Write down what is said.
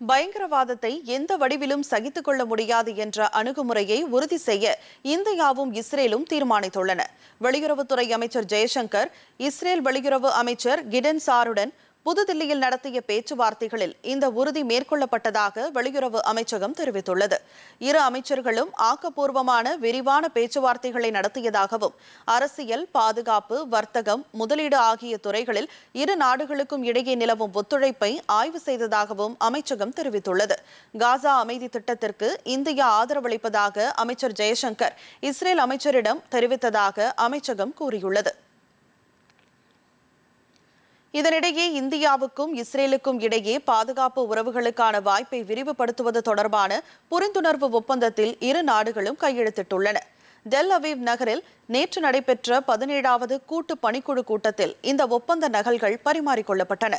பயங்கரவாதத்தை எந்த வடிவிலும் சகித்துக் கொள்ள முடியாது என்ற அணுகுமுறையை உறுதி செய்ய இந்தியாவும் இஸ்ரேலும் தீர்மானித்துள்ளன. வெளியுறவுத்துறை அமைச்சர் ஜெயசங்கர் இஸ்ரேல் வெளியுறவு அமைச்சர் கிடன் சாருடன் புதுதில்லியில் நடத்திய பேச்சுவார்த்தைகளில் இந்த உறுதி மேற்கொள்ளப்பட்டதாக வெளியுறவு அமைச்சகம் தெரிவித்துள்ளது. இரு அமைச்சர்களும் ஆக்கப்பூர்வமான விரிவான பேச்சுவார்த்தைகளை நடத்தியதாகவும் அரசியல் பாதுகாப்பு வர்த்தகம் முதலீடு ஆகிய துறைகளில் இரு நாடுகளுக்கும் இடையே நிலவும் ஒத்துழைப்பை ஆய்வு செய்ததாகவும் அமைச்சகம் தெரிவித்துள்ளது. காசா அமைதி திட்டத்திற்கு இந்தியா ஆதரவளிப்பதாக அமைச்சர் ஜெயசங்கர் இஸ்ரேல் அமைச்சரிடம் தெரிவித்ததாக அமைச்சகம் கூறியுள்ளது. இதனிடையே இந்தியாவுக்கும் இஸ்ரேலுக்கும் இடையே பாதுகாப்பு உறவுகளுக்கான வாய்ப்பை விரிவுபடுத்துவது தொடர்பான புரிந்துணர்வு ஒப்பந்தத்தில் இரு நாடுகளும் கையெழுத்திட்டுள்ளன. டெல் அவீவ் நகரில் நேற்று நடைபெற்ற பதினேழாவது கூட்டு பணிக்குழு கூட்டத்தில் இந்த ஒப்பந்த நகல்கள் பரிமாறிக்கொள்ளப்பட்டன